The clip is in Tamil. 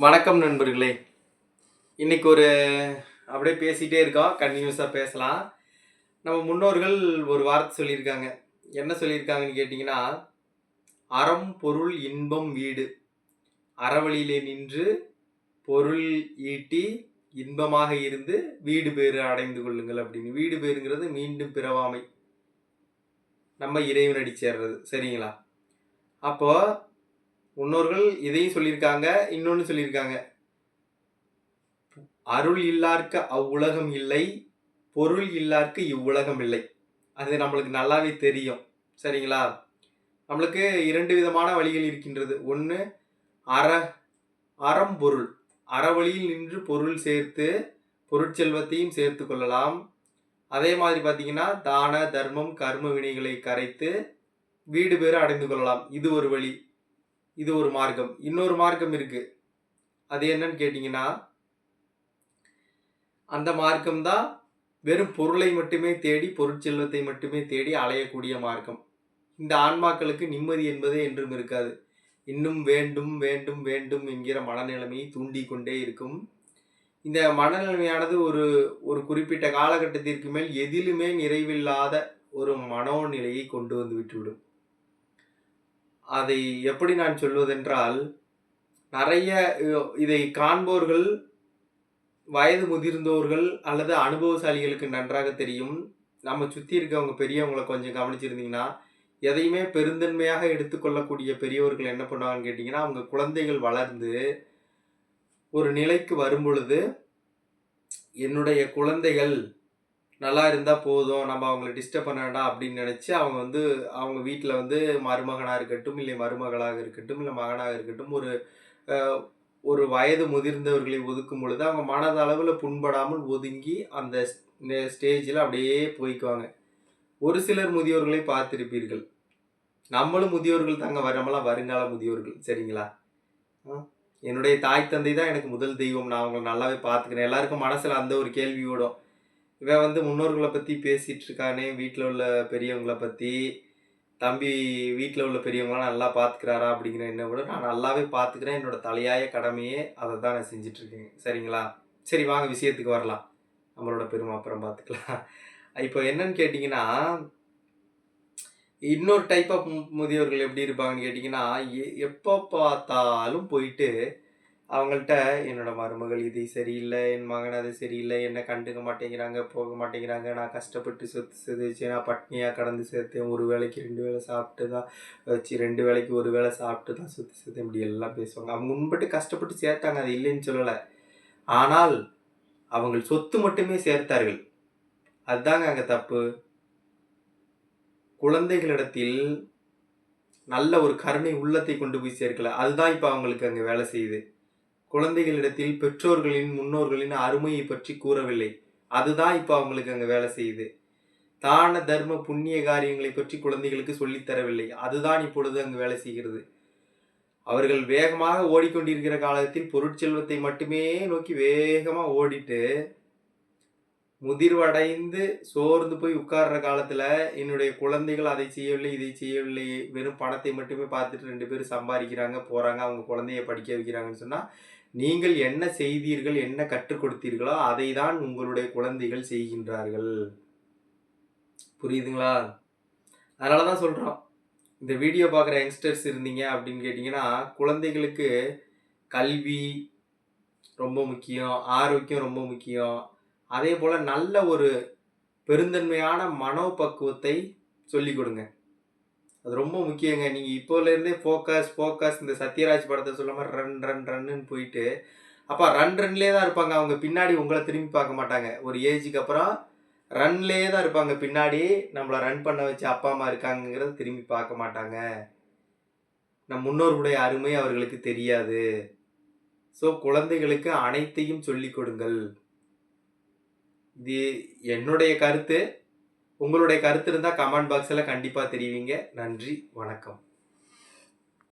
வணக்கம் நண்பர்களே. இன்னைக்கு ஒரு அப்படியே பேசிகிட்டே இருக்கோம். கண்டினியூஸாக பேசலாம். நம்ம முன்னோர்கள் ஒரு வார்த்தை சொல்லியிருக்காங்க. என்ன சொல்லியிருக்காங்கன்னு கேட்டிங்கன்னா அறம் பொருள் இன்பம் வீடு. அறவழியிலே நின்று பொருள் ஈட்டி இன்பமாக இருந்து வீடு பேறு அடைந்து கொள்ளுங்கள் அப்படின்னு. வீடு பேருங்கிறது மீண்டும் பிறவாமை. நம்ம இறைவனடி சேர்றது. சரிங்களா? அப்போது முன்னோர்கள் இதையும் சொல்லியிருக்காங்க இன்னொன்று சொல்லியிருக்காங்க. அருள் இல்லார்க்கு அவ்வுலகம் இல்லை பொருள் இல்லார்க்கு இவ்வுலகம் இல்லை. அது நம்மளுக்கு நல்லாவே தெரியும். சரிங்களா? நம்மளுக்கு இரண்டு விதமான வழிகள் இருக்கின்றது. ஒன்று அற அறம்பொருள் அறவழியில் நின்று பொருள் சேர்த்து பொருட்செல்வத்தையும் சேர்த்து கொள்ளலாம். அதே மாதிரி பார்த்தீங்கன்னா தான தர்மம் கர்ம வினைகளை கரைத்து வீடு பேறு அடைந்து கொள்ளலாம். இது ஒரு வழி. இது ஒரு மார்க்கம். இன்னொரு மார்க்கம் இருக்கு. அது என்னன்னு கேட்டிங்கன்னா அந்த மார்க்கம் தான் வெறும் பொருளை மட்டுமே தேடி பொருட்செல்வத்தை மட்டுமே தேடி அலையக்கூடிய மார்க்கம். இந்த ஆன்மாக்களுக்கு நிம்மதி என்பதே என்றும் இருக்காது. இன்னும் வேண்டும் வேண்டும் வேண்டும் என்கிற மனநிலைமையை தூண்டி கொண்டே இருக்கும். இந்த மனநிலைமையானது ஒரு ஒரு குறிப்பிட்ட காலகட்டத்திற்கு மேல் எதிலுமே நிறைவில்லாத ஒரு மனோநிலையை கொண்டு வந்து விட்டுவிடும். அதை எப்படி நான் சொல்வதென்றால் நிறைய இதை காண்போர்கள் வயது முதிர்ந்தோர்கள் அல்லது அனுபவசாலிகளுக்கு நன்றாக தெரியும். நம்ம சுற்றி இருக்கவங்க பெரியவங்களை கொஞ்சம் கவனிச்சிருந்தீங்கன்னா எதையுமே பெருந்தன்மையாக எடுத்துக்கொள்ளக்கூடிய பெரியவர்கள் என்ன பண்ணுவாங்கன்னு கேட்டிங்கன்னா அவங்க குழந்தைகள் வளர்ந்து ஒரு நிலைக்கு வரும் பொழுது என்னுடைய குழந்தைகள் நல்லா இருந்தால் போதும் நம்ம அவங்கள டிஸ்டர்ப் பண்ண வேண்டாம் அப்படின்னு நினச்சி அவங்க வந்து அவங்க வீட்டில் வந்து மருமகனாக இருக்கட்டும் இல்லை மருமகளாக இருக்கட்டும் இல்லை மகனாக இருக்கட்டும் ஒரு ஒரு வயது முதிர்ந்தவர்களை ஒதுக்கும் பொழுது அவங்க மனதளவில் புண்படாமல் ஒதுங்கி அந்த ஸ்டேஜில் அப்படியே போய்க்குவாங்க. ஒரு சிலர் முதியோர்களை பார்த்துருப்பீர்கள். நம்மளும் முதியோர்கள் தாங்க வரமெல்லாம் வருங்கால முதியோர்கள் சரிங்களா? என்னுடைய தாய் தந்தை தான் எனக்கு முதல் தெய்வம். நான் அவங்களை நல்லாவே பார்த்துக்கிறேன். எல்லாருக்கும் மனசில் அந்த ஒரு கேள்வியோடும் இவன் வந்து முன்னோர்களை பற்றி பேசிகிட்டு இருக்கானே வீட்டில் உள்ள பெரியவங்களை பற்றி தம்பி வீட்டில் உள்ள பெரியவங்களாம் நல்லா பார்த்துக்கிறாரா அப்படிங்கிற என்ன கூட நான் நல்லாவே பார்த்துக்கிறேன் என்னோடய தலையாய கடமையே அதை தான் நான் செஞ்சிட்ருக்கேன். சரிங்களா? சரி வாங்க விஷயத்துக்கு வரலாம். நம்மளோட பெருமை அப்புறம் பார்த்துக்கலாம் இப்போ என்னன்னு கேட்டிங்கன்னா இன்னொரு டைப் ஆஃப் முதியோர்கள் எப்படி இருப்பாங்கன்னு கேட்டிங்கன்னா எப்போ பார்த்தாலும் போயிட்டு அவங்கள்ட்ட என்னோட மருமகள் இது சரியில்லை என் மகன் அது சரியில்லை என்னை கண்டுக்க மாட்டேங்கிறாங்க போக மாட்டேங்கிறாங்க நான் கஷ்டப்பட்டு சொத்து செதுச்சு நான் பட்னியாக கடந்து சேர்த்தேன் ஒரு வேலைக்கு ரெண்டு வேலை சாப்பிட்டு தான் வச்சு ரெண்டு வேலைக்கு ஒரு வேலை சாப்பிட்டு தான் சொத்து சேர்த்தேன் இப்படி எல்லாம் பேசுவாங்க. அவங்க முன்பட்டு கஷ்டப்பட்டு சேர்த்தாங்க அது இல்லைன்னு சொல்லலை. ஆனால் அவங்கள் சொத்து மட்டுமே சேர்த்தார்கள். அதுதாங்க அங்கே தப்பு. குழந்தைகளிடத்தில் நல்ல ஒரு கருணை உள்ளத்தை கொண்டு போய் சேர்க்கல. அதுதான் இப்போ அவங்களுக்கு அங்கே வேலை செய்யுது. குழந்தைகளிடத்தில் பெற்றோர்களின் முன்னோர்களின் அருமையை பற்றி கூறவில்லை. அதுதான் இப்போ அவங்களுக்கு அங்கே வேலை செய்யுது. தான தர்ம புண்ணிய காரியங்களை பற்றி குழந்தைகளுக்கு சொல்லித்தரவில்லை அதுதான் இப்பொழுது அங்கு வேலை செய்கிறது. அவர்கள் வேகமாக ஓடிக்கொண்டிருக்கிற காலத்தில் பொருட்செல்வத்தை மட்டுமே நோக்கி வேகமாக ஓடிட்டு முதிர்வடைந்து சோர்ந்து போய் உட்கார்ற காலத்தில் என்னுடைய குழந்தைகள் அதை செய்யவில்லை இதை செய்யவில்லை வெறும் பணத்தை மட்டுமே பார்த்துட்டு ரெண்டு பேரும் சம்பாதிக்கிறாங்க போகிறாங்க அவங்க குழந்தைய படிக்க வைக்கிறாங்கன்னு சொன்னால் நீங்கள் என்ன செய்தீர்கள் என்ன கற்றுக் கொடுத்தீர்களோ அதை தான் உங்களுடைய குழந்தைகள் செய்கின்றார்கள். புரியுதுங்களா? அதனால தான் சொல்கிறோம் இந்த வீடியோ பார்க்குற யங்ஸ்டர்ஸ் இருந்தீங்க அப்படின்னு கேட்டிங்கன்னா குழந்தைகளுக்கு கல்வி ரொம்ப முக்கியம் ஆரோக்கியம் ரொம்ப முக்கியம் அதே போல் நல்ல ஒரு பெருந்தன்மையான மனோபக்குவத்தை சொல்லிக் கொடுங்க. அது ரொம்ப முக்கியங்க. நீங்கள் இப்போலேருந்தே ஃபோக்கஸ் ஃபோக்கஸ் இந்த சத்யராஜ் படத்தை சொல்ல மாதிரி ரன் ரன் ரன்னு போயிட்டு அப்போ ரன் ரன்லேயே தான் இருப்பாங்க. அவங்க பின்னாடி உங்களை திரும்பி பார்க்க மாட்டாங்க. ஒரு ஏஜுக்கு அப்புறம் ரன்லேயே தான் இருப்பாங்க. பின்னாடி நம்மளை ரன் பண்ண வச்சு அப்பா அம்மா இருக்காங்கிறத திரும்பி பார்க்க மாட்டாங்க. நம் முன்னோர்களுடைய அருமை அவர்களுக்கு தெரியாது. ஸோ குழந்தைகளுக்கு அனைத்தையும் சொல்லிக் கொடுங்கள். இது என்னுடைய கருத்து. உங்களுடைய கருத்து இருந்தால் கமெண்ட் பாக்ஸில் கண்டிப்பாக தெரிவிங்க. நன்றி. வணக்கம்.